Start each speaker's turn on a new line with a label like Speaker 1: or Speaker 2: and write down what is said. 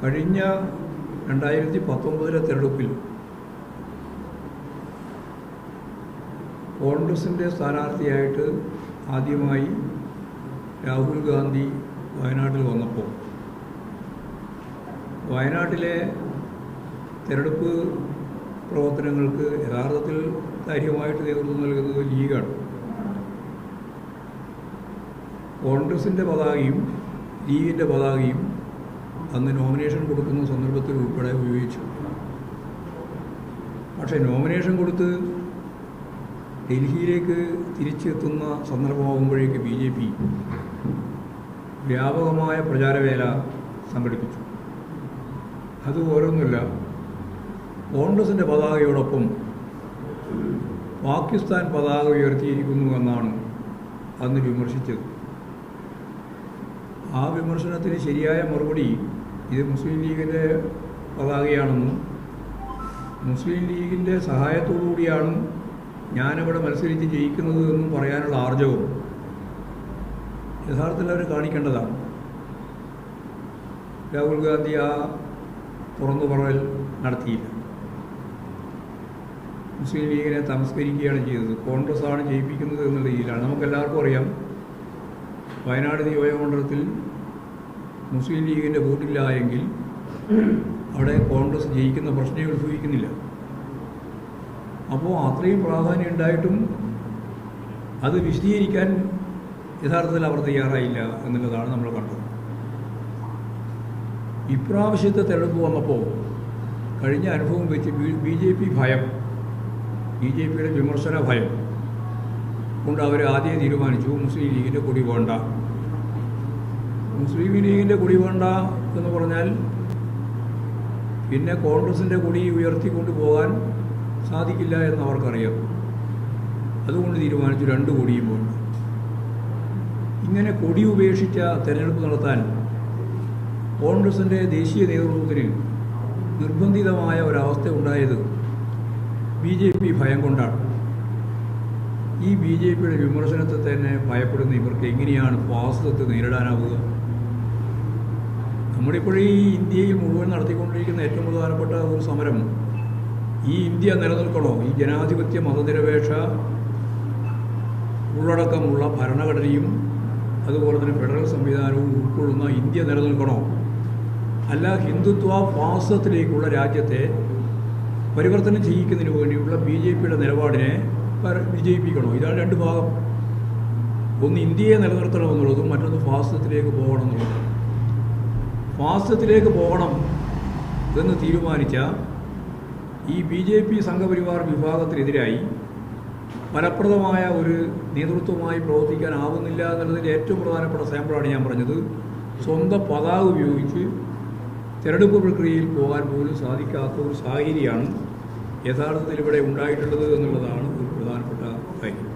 Speaker 1: കഴിഞ്ഞ രണ്ടായിരത്തി പത്തൊമ്പതിലെ തെരഞ്ഞെടുപ്പിൽ കോൺഗ്രസിന്റെ സ്ഥാനാർത്ഥിയായിട്ട് ആദ്യമായി രാഹുൽ ഗാന്ധി വയനാട്ടിൽ വന്നപ്പോൾ. വയനാട്ടിലെ തെരഞ്ഞെടുപ്പ് പ്രവർത്തനങ്ങൾക്ക് യഥാർത്ഥത്തിൽ കാര്യമായിട്ട് നേതൃത്വം നൽകുന്നത് ലീഗാണ്. കോൺഗ്രസിന്റെ പതാകയും ലീഗിന്റെ പതാകയും അന്ന് നോമിനേഷൻ കൊടുക്കുന്ന സന്ദർഭത്തിൽ ഉൾപ്പെടെ ഉപയോഗിച്ചു. പക്ഷേ നോമിനേഷൻ കൊടുത്ത് ഡൽഹിയിലേക്ക് തിരിച്ചെത്തുന്ന സന്ദർഭമാകുമ്പോഴേക്ക് ബി ജെ പി വ്യാപകമായ പ്രചാരവേല സംഘടിപ്പിച്ചു. അത് ഓരോന്നുമില്ല കോൺഗ്രസിന്റെ പതാകയോടൊപ്പം പാകിസ്ഥാൻ പതാക ഉയർത്തിയിരിക്കുന്നു എന്നാണ് അന്ന് വിമർശിച്ചത്. ആ വിമർശനത്തിന് ശരിയായ മറുപടി ഇത് മുസ്ലിം ലീഗിന്റെ പതാകയാണെന്നും മുസ്ലിം ലീഗിന്റെ സഹായത്തോടുകൂടിയാണ് ഞാനിവിടെ മത്സരിച്ച് ജയിക്കുന്നത് എന്നും പറയാനുള്ള ആർജവും. യഥാർത്ഥത്തിൽ അവർ കാണിക്കേണ്ടതാണ്. രാഹുൽ ഗാന്ധി ആ തുറന്നു പറയൽ നടത്തിയില്ല. മുസ്ലിം ലീഗിനെ തമസ്കരിക്കുകയാണ് ചെയ്തത്. കോൺഗ്രസ് ആണ് ജയിപ്പിക്കുന്നത് എന്നുള്ള രീതിയിലാണ്. നമുക്കെല്ലാവർക്കും അറിയാം വയനാട് നിയോജകമണ്ഡലത്തിൽ മുസ്ലിം ലീഗിന്റെ വോട്ടില്ല എങ്കിൽ അവിടെ കോൺഗ്രസ് ജയിക്കുന്ന പ്രശ്നമേ ഉത്ഭവിക്കുന്നില്ല അപ്പോൾ അത്രയും പ്രാധാന്യം ഉണ്ടായിട്ടും അത് വിശദീകരിക്കാൻ യഥാർത്ഥത്തിൽ അവർ തയ്യാറായില്ല എന്നുള്ളതാണ് നമ്മൾ കണ്ടത്. ഇപ്രാവശ്യത്തെ തെരഞ്ഞെടുപ്പ് വന്നപ്പോൾ കഴിഞ്ഞ അനുഭവം വെച്ച് ബി ജെ പി ഭയം ബി ജെ പിയുടെ വിമർശന ഭയം കൊണ്ട് അവർ ആദ്യം തീരുമാനിച്ചു മുസ്ലിം ലീഗിന്റെ കൊടി വേണ്ട. മുസ്ലിം ലീഗിന്റെ കൊടി വേണ്ട എന്ന് പറഞ്ഞാൽ പിന്നെ കോൺഗ്രസിന്റെ കൊടി ഉയർത്തിക്കൊണ്ട് പോകാൻ സാധിക്കില്ല എന്ന് അവർക്കറിയാം. അതുകൊണ്ട് തീരുമാനിച്ചു രണ്ട് കൊടിയും വേണ്ട. ഇങ്ങനെ കൊടി ഉപേക്ഷിച്ച തെരഞ്ഞെടുപ്പ് നടത്താൻ കോൺഗ്രസിന്റെ ദേശീയ നേതൃത്വത്തിന് നിർബന്ധിതമായ ഒരവസ്ഥ ഉണ്ടായത് ബി ജെ പി ഭയം കൊണ്ടാണ്. ഈ ബി ജെ പിയുടെ വിമർശനത്തെ തന്നെ ഭയപ്പെടുന്ന ഇവർക്ക് എങ്ങനെയാണ് ഫാസിസത്തെ നേരിടാനാവുക? നമ്മളിപ്പോൾ ഈ ഇന്ത്യയിൽ മുഴുവൻ നടത്തിക്കൊണ്ടിരിക്കുന്ന ഏറ്റവും പ്രധാനപ്പെട്ട ഒരു സമരം ഈ ഇന്ത്യ നിലനിൽക്കണോ? ഈ ജനാധിപത്യ മതനിരപേക്ഷ ഉള്ളടക്കമുള്ള ഭരണഘടനയും അതുപോലെ തന്നെ ഫെഡറൽ സംവിധാനവും ഉൾക്കൊള്ളുന്ന ഇന്ത്യ നിലനിൽക്കണോ? അല്ല ഹിന്ദുത്വ ഫാസത്തിലേക്കുള്ള രാജ്യത്തെ പരിവർത്തനം ചെയ്യിക്കുന്നതിന് വേണ്ടിയുള്ള ബി ജെ പിയുടെ നിലപാടിനെ വിജയിപ്പിക്കണോ? ഇതാണ് രണ്ട് ഭാഗം. ഒന്ന് ഇന്ത്യയെ നിലനിർത്തണമെന്നുള്ളതും മറ്റൊന്ന് ഫാസത്തിലേക്ക് പോകണം എന്നുള്ളതും ഫാസത്തിലേക്ക് പോകണം എന്ന് തീരുമാനിച്ച ഈ ബി ജെ പി സംഘപരിവാർ വിഭാഗത്തിനെതിരായി ഫലപ്രദമായ ഒരു നേതൃത്വമായി പ്രവർത്തിക്കാനാവുന്നില്ല എന്നുള്ളതിന്റെ ഏറ്റവും പ്രധാനപ്പെട്ട സാമ്പിളാണ് ഞാൻ പറഞ്ഞത്. സ്വന്തം പതാക ഉപയോഗിച്ച് തിരഞ്ഞെടുപ്പ് പ്രക്രിയയിൽ പോകാൻ പോലും സാധിക്കാത്ത ഒരു സാഹചര്യമാണ് യഥാർത്ഥത്തിൽ ഇവിടെ ഉണ്ടായിട്ടുള്ളത് എന്നുള്ളതാണ് ഒരു പ്രധാനപ്പെട്ട കാര്യം.